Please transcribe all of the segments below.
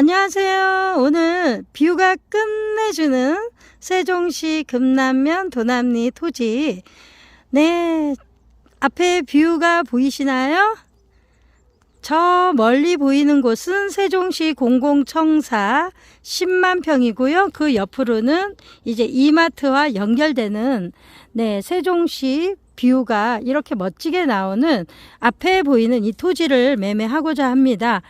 안녕하세요. 오늘 뷰가 끝내주는 세종시 금남면 도남리 토지. 네, 앞에 뷰가 보이시나요? 저 멀리 보이는 곳은 세종시 공공청사 10만 평이고요. 그 옆으로는 이제 이마트와 연결되는 네, 세종시 뷰가 이렇게 멋지게 나오는 앞에 보이는 이 토지를 매매하고자 합니다.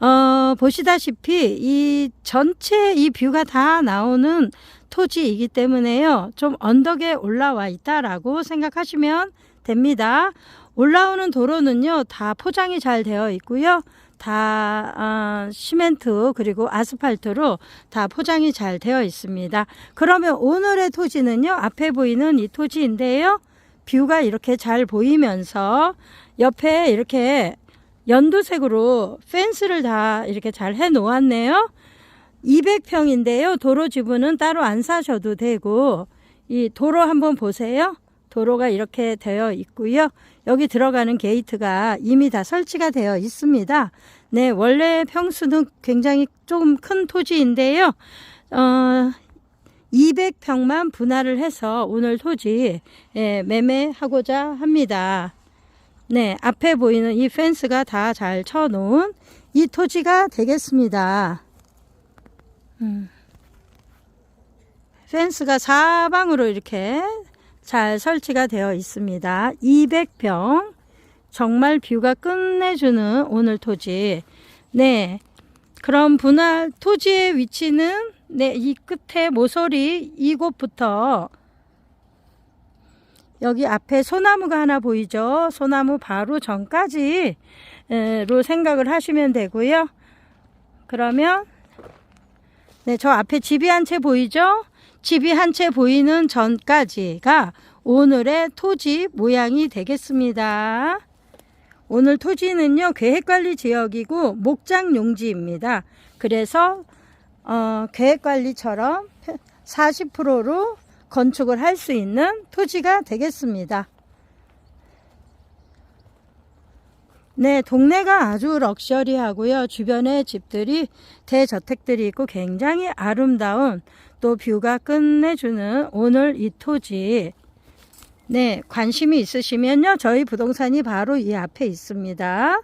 어, 보시다시피 이 전체 이 뷰가 다 나오는 토지이기 때문에요. 좀 언덕에 올라와 있다라고 생각하시면 됩니다. 올라오는 도로는요, 다 포장이 잘 되어 있고요. 다 아, 시멘트 그리고 아스팔트로 다 포장이 잘 되어 있습니다. 그러면 오늘의 토지는요, 앞에 보이는 이 토지인데요. 뷰가 이렇게 잘 보이면서 옆에 이렇게 연두색으로 펜스를 다 이렇게 잘 해 놓았네요. 200평인데요. 도로 지분은 따로 안 사셔도 되고 이 도로 한번 보세요. 도로가 이렇게 되어 있고요. 여기 들어가는 게이트가 이미 다 설치가 되어 있습니다. 네, 원래 평수는 굉장히 조금 큰 토지인데요. 어, 200평만 분할을 해서 오늘 토지 예, 매매하고자 합니다. 네, 앞에 보이는 이 펜스가 다 잘 쳐놓은 이 토지가 되겠습니다. 음. 펜스가 사방으로 이렇게 잘 설치가 되어 있습니다. 200평. 정말 뷰가 끝내주는 오늘 토지. 네. 그럼 분할 토지의 위치는 네, 이 끝에 모서리 이곳부터 여기 앞에 소나무가 하나 보이죠? 소나무 바로 전까지로 생각을 하시면 되고요. 그러면 네, 저 앞에 집이 한 채 보이죠? 집이 한 채 보이는 전까지가 오늘의 토지 모양이 되겠습니다. 오늘 토지는요, 계획관리 지역이고 목장 용지입니다. 그래서 어, 계획관리처럼 40%로 건축을 할 수 있는 토지가 되겠습니다. 네, 동네가 아주 럭셔리하고요. 주변에 집들이 대저택들이 있고 굉장히 아름다운 또 뷰가 끝내주는 오늘 이 토지. 네, 관심이 있으시면요. 저희 부동산이 바로 이 앞에 있습니다.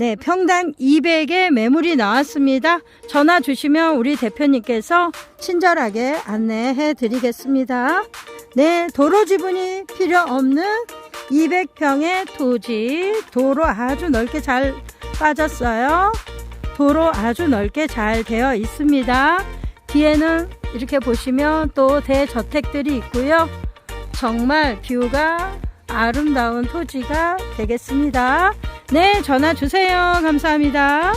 네, 평당 200에 매물이 나왔습니다. 전화 주시면 우리 대표님께서 친절하게 안내해 드리겠습니다. 네, 도로 지분이 필요 없는 200평의 토지, 도로 아주 넓게 잘 빠졌어요. 도로 아주 넓게 잘 되어 있습니다. 뒤에는 이렇게 보시면 또 대저택들이 있고요. 정말 뷰가 아름다운 토지가 되겠습니다. 네, 전화 주세요. 감사합니다.